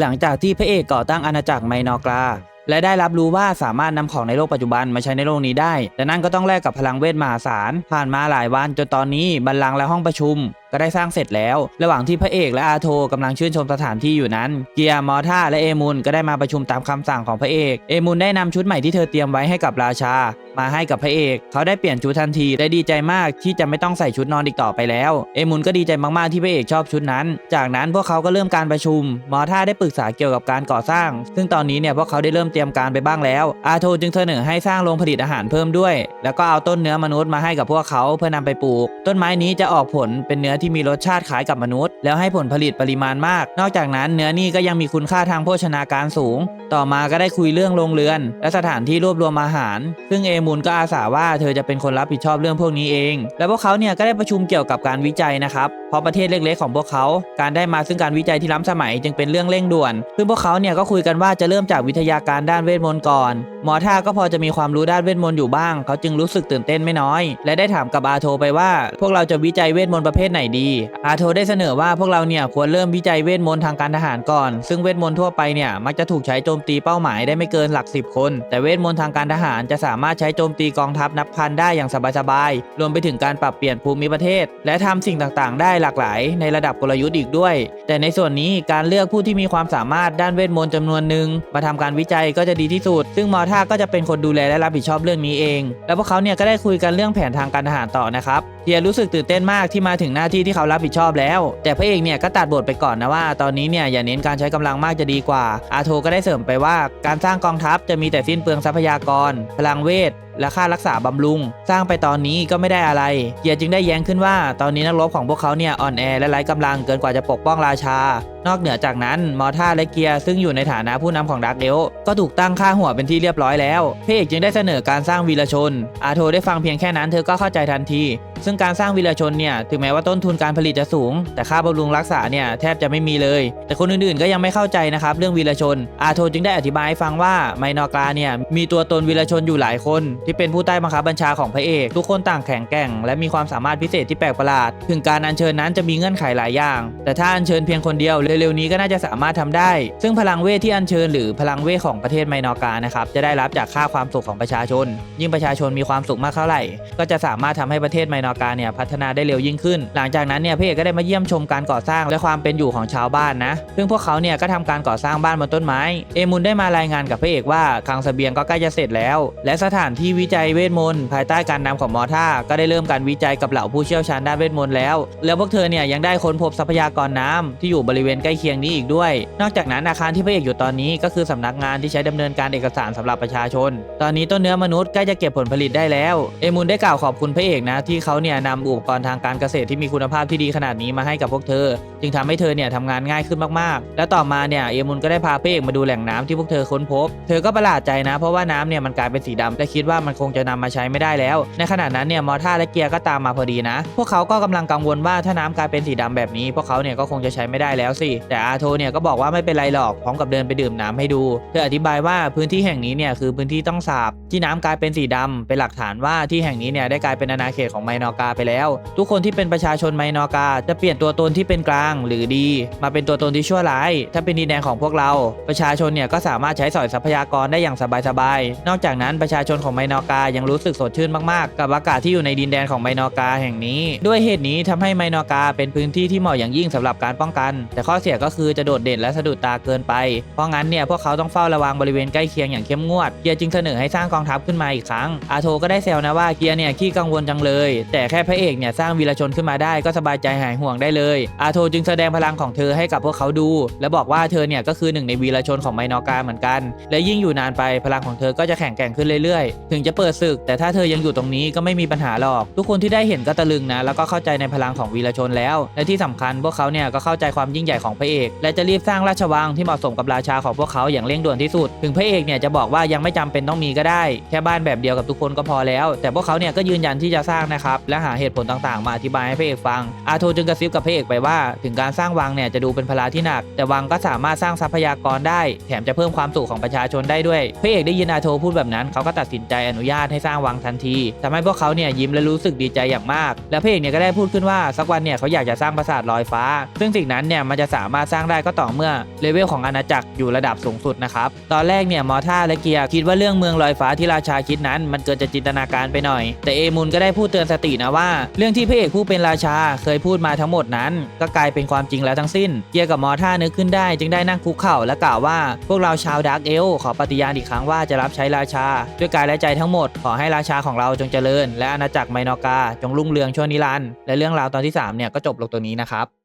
หลังจากที่พระเอกก่อตั้งอาณาจักรไมนอกราและได้รับรู้ว่าสามารถนำของในโลกปัจจุบันมาใช้ในโลกนี้ได้ แต่นั่นก็ต้องแลกกับพลังเวทมหาศาล ผ่านมาหลายวันจนตอนนี้บัลลังก์และห้องประชุม ก็ได้สร้างเสร็จแล้ว ระหว่างที่พระเอกและอาโทกำลังชื่นชมสถานที่อยู่นั้น เกียร์มอท่าและเอมุนก็ได้มาประชุมตามคำสั่งของพระเอก เอมุนได้นำชุดใหม่ที่เธอเตรียมไว้ให้กับราชา มาให้กับพระเอก เขาได้เปลี่ยนชุดทันทีและดีใจมากที่จะไม่ต้องใส่ชุดนอนอีกต่อไปแล้ว เอมุนก็ดีใจมากๆที่พระเอกชอบชุดนั้น จากนั้นพวกเขาก็เริ่มการประชุม มอท่าได้ปรึกษาเกี่ยวกับการก่อสร้าง ซึ่งตอนนี้เนี่ยพวกเขาได้เริ่มเตรียมการไปบ้างแล้ว อาโทจึงเสนอให้สร้างโรงผลิตอาหารเพิ่มด้วย แล้วก็เอาต้นเนื้อมนุษย์มาให้กับพวกเขาเพื่อนำไปปลูก ต้นไม้นี้จะออกผลเป็นเนื้อที่มีรสชาติคล้ายกับมนุษย์ แล้วให้ผลผลิตปริมาณมาก นอกจากนั้นเนื้อนี่ก็ยังมีคุณค่าทางโภชนาการสูง ต่อมาก็ได้คุยเรื่องโรงเรือน และสถานที่รวบรวมอาหาร ซึ่งเอมูลก็อาสาว่าเธอจะเป็นคนรับผิดชอบเรื่องพวกนี้เอง และพวกเขาเนี่ยก็ได้ประชุมเกี่ยวกับการวิจัยนะครับ เพราะประเทศเล็กๆของพวกเขา การได้มาซึ่งการวิจัยที่ล้ำสมัยจึงเป็นเรื่องเร่งด่วน ซึ่งพวกเขาเนี่ยก็คุยกันว่าจะเริ่มจากวิทยาการด้านเวทมนต์ก่อน หมอท่าก็พอจะมีความรู้ด้านเวทมนต์อยู่บ้าง เขาจึงรู้สึกตื่นเต้นไม่น้อย และได้ถามกับอาโทไปว่า พวกเราจะวิจัยเวทมนต์ประเภทไหนดีอาโทได้เสนอว่าพวกเราเนี่ยควรเริ่มวิจัยเวทมนต์ทางการทหารก่อน ซึ่งเวทมนต์ทั่วไปเนี่ยมักจะถูกใช้โจมตีเป้าหมายได้ไม่เกินหลักสิบคน แต่เวทมนต์ทางการทหารจะสามารถใช้โจมตีกองทัพนับพันได้อย่างสบายๆรวมไปถึงการปรับเปลี่ยนภูมิประเทศ และทำสิ่งต่างๆ ได้หลากหลาย ในระดับกลยุทธ์อีกด้วย แต่ในส่วนนี้การเลือกผู้ที่มีความสามารถด้านเวทมนต์จำนวนหนึ่งมาทำการวิจัยก็จะดีที่สุด ซึ่งมอท่าก็จะเป็นคนดูแลและรับผิดชอบเรื่องนี้เอง แล้วพวกเขาเนี่ยก็ได้คุยกันเรื่องแผนทางการทหารต่อนะครับ เฮียรู้สึกตื่นเต้นมากที่มาถึงหน้าที่ที่เขารับผิดชอบแล้ว แต่พระเอกเนี่ยก็ตัดบทไปก่อนนะว่า ตอนนี้เนี่ยอย่าเน้นการใช้กำลังมากจะดีกว่า อาโทก็ได้เสริมไปว่า การสร้างกองทัพจะมีแต่สิ้นเปลืองทรัพยากร พลังเวทและค่ารักษาบำรุง สร้างไปตอนนี้ก็ไม่ได้อะไรเกียจึงได้แย้งขึ้นว่า ตอนนี้นักรบของพวกเขาเนี่ยอ่อนแอและไร้กำลังเกินกว่าจะปกป้องราชา นอกเหนือจากนั้นมอท่าและเกียร์ซึ่งอยู่ในฐานะผู้นำของดาร์กเอลก็ถูกตั้งค่าหัวเป็นที่เรียบร้อยแล้วพระเอกจึงได้เสนอการสร้างวีรชน อาโทได้ฟังเพียงแค่นั้นเธอก็เข้าใจทันที ซึ่งการสร้างวีรชนเนี่ยถึงแม้ว่าต้นทุนการผลิตจะสูง แต่ค่าบำรุงรักษาเนี่ยแทบจะไม่มีเลย แต่คนอื่นๆก็ยังไม่เข้าใจนะครับเรื่องวีรชน อาโทจึงได้อธิบายให้ฟังว่าไมนอกราเนี่ยมีตัวตนวีรชนอยู่หลายคน ที่เป็นผู้ใต้บังคับบัญชาของพระเอก ทุกคนต่างแข็งแกร่ง และมีความสามารถพิเศษที่แปลกประหลาด ถึงการอัญเชิญนั้นจะมีเงื่อนไขหลายอย่าง แต่ถ้าอัญเชิญเพียงคนเดียวเร็วๆนี้ก็น่าจะสามารถทำได้ ซึ่งพลังเวทที่อัญเชิญหรือพลังเวทของประเทศไมนอกรานะครับจะได้รับจากค่าความสุขของประชาชน ยิ่งประชาชนมีความสุขมากเท่าไหร่ ก็จะสามารถทำให้ประเทศไมนอกราเนี่ยพัฒนาได้เร็วยิ่งขึ้น หลังจากนั้นเนี่ยพระเอกก็ได้มาเยี่ยมชมการก่อสร้างและความเป็นอยู่ของชาวบ้านนะ ซึ่งพวกเขาเนี่ยก็ทำการก่อสร้างบ้านบนต้นไม้ เอมุนได้มารายงานกับพระเอกว่าคลังสเสบียงก็ใกล้จะเสร็จแล้ว และสถานที่วิจัยเวทมนต์ภายใต้การนำของมอท่าก็ได้เริ่มการวิจัยกับเหล่าผู้เชี่ยวชาญด้านเวทมนต์แล้ว แล้วพวกเธอเนี่ยยังได้ค้นพบทรัพยากรน้ำที่อยู่บริเวณใกล้เคียงนี้อีกด้วย นอกจากนั้นอาคารที่พระเอกอยู่ตอนนี้ก็คือสำนักงานที่ใช้ดำเนินการเอกสารสำหรับประชาชน ตอนนี้ต้นเนื้อมนุษย์ใกล้จะเก็บผลผลิตได้แล้ว เอมุนได้กล่าวขอบคุณพระเอกนะที่เขาเนี่ยนำอุปกรณ์ทางการเกษตรที่มีคุณภาพที่ดีขนาดนี้มาให้กับพวกเธอ จึงทำให้เธอเนี่ยทำงานง่ายขึ้นมากๆ และต่อมาเนี่ยเอมุนก็ได้พาพระเอกมาดูแหล่งน้ำที่พวกเธอค้นพบ เธอก็ประหลาดใจนะ เพราะว่าน้ำเนี่ยมันกลายเป็นสีดำและคิดว่ามันคงจะนำมาใช้ไม่ได้แล้ว ในขณะนั้นเนี่ยมอท่าและเกียร์ก็ตามมาพอดีนะ พวกเขาก็กำลังกังวลว่าถ้าน้ำกลายเป็นสีดำแบบนี้ พวกเขาเนี่ยก็คงจะใช้ไม่ได้แล้วสิแต่อาโทเนี่ยก็บอกว่าไม่เป็นไรหรอกพร้อมกับเดินไปดื่มน้ำให้ดู เธออธิบายว่าพื้นที่แห่งนี้เนี่ยคือพื้นที่ต้องสาบที่น้ำกลายเป็นสีดำเป็นหลักฐานว่าที่แห่งนี้เนี่ยได้กลายเป็นอาณาเขตของไมนอกาไปแล้ว ทุกคนที่เป็นประชาชนไมนอกา จะเปลี่ยนตัวตนที่เป็นกลางหรือดี มาเป็นตัวตนที่ชั่วร้าย ถ้าเป็นดินแดนของพวกเรา ประชาชนเนี่ยก็สามารถใช้สอยทรัพยากรได้อย่างสบายๆนอกจากนั้นประชาชนของไมนอกายังรู้สึกสดชื่นมากๆ กับอากาศที่อยู่ในดินแดนของไมนอกาแห่งนี้ ด้วยเหตุนี้ทำให้ไมนอกาเป็นพื้นที่ที่เหมาะอย่างยิ่งสำหรับการป้องกัน แต่ข้อเสียก็คือจะโดดเด่นและสะดุดตาเกินไป เพราะงั้นเนี่ยพวกเขาต้องเฝ้าระวังบริเวณใกล้เคียงอย่างเข้มงวดเกียร์จึงเสนอให้สร้างกองทัพขึ้นมาอีกครั้งอาโทก็ได้แซวนะว่าเกียร์เนี่ยขี้กังวลจังเลยแต่แค่พระเอกเนี่ยสร้างวีรชนขึ้นมาได้ก็สบายใจหายห่วงได้เลยอาโทจึงแสดงพลังของเธอให้กับพวกเขาดู และบอกว่าเธอเนี่ยก็คือหนึ่งในวีรชนของไมนอกาเหมือนกัน และยิ่งอยู่นานไปพลังของเธอก็จะแข็งแกร่งขึ้นเรื่อยๆ ถึงจะเปิดศึก แต่ถ้าเธอยังอยู่ตรงนี้ก็ไม่มีปัญหาหรอก ทุกคนที่ได้เห็นก็ตะลึงนะแล้วก็เข้าใจในพลังของวีรชนแล้ว และที่สำคัญพวกเขาเนี่ยก็เข้าใจความยิ่งใหญ่ของพระเอก และจะรีบสร้างราชวังที่เหมาะสมกับราชาของพวกเขาอย่างเร่งด่วนที่สุด ถึงพระเอกเนี่ยจะบอกว่ายังไม่จำเป็นต้องมีก็ได้ แค่บ้านแบบเดียวกับทุกคนก็พอแล้ว แต่พวกเขาเนี่ยก็ยืนยันที่จะสร้างนะครับและหาเหตุผลต่างๆ มาอธิบายให้พระเอกฟัง อาโทจึงกระซิบกับพระเอกไปว่า ถึงการสร้างวังเนี่ยจะดูเป็นภาระที่หนัก แต่วังก็สามารถสร้างทรัพยากรได้ แถมจะเพิ่มความสุขของประชาชนได้ด้วยพระเอกได้ยินอาโทพูดแบบนั้นเขาก็ตัดสินใจอนุญาตให้สร้างวังทันทีทำให้พวกเขาเนี่ยยิ้มและรู้สึกดีใจอย่างมาก และพระเอกเนี่ยก็ได้พูดขึ้นว่าสักวันเนี่ยเขาอยากจะสร้างปราสาทลอยฟ้า ซึ่งสิ่งนั้นเนี่ยมันจะสามารถสร้างได้ก็ต่อเมื่อเลเวลของอาณาจักรอยู่ระดับสูงสุดนะครับตอนแรกเนี่ยมอท่าและเกียร์คิดว่าเรื่องเมืองลอยฟ้าที่ราชาคิดนั้น มันเกินจะจินตนาการไปหน่อย แต่เอมูลก็ได้พูดเตือนสตินะว่า เรื่องที่พระเอกผู้เป็นราชาเคยพูดมาทั้งหมดนั้น ก็กลายเป็นความจริงแล้วทั้งสิ้น เกียร์กับมอท่านึกขึ้นได้จึงได้นั่งคุกเข่าและกล่าวว่า พวกเราชาวดาร์กเอลขอปฏิญาณอีกครั้งว่าจะรับใช้ราชา ด้วยกายและใจทั้งหมด ขอให้ราชาของเราจงเจริญ และอาณาจักรไมนอกาจงรุ่งเรืองชั่วนิรันดร์และเรื่องราวตอนที่สามเนี่ยก็จบลงตรงนี้นะครับ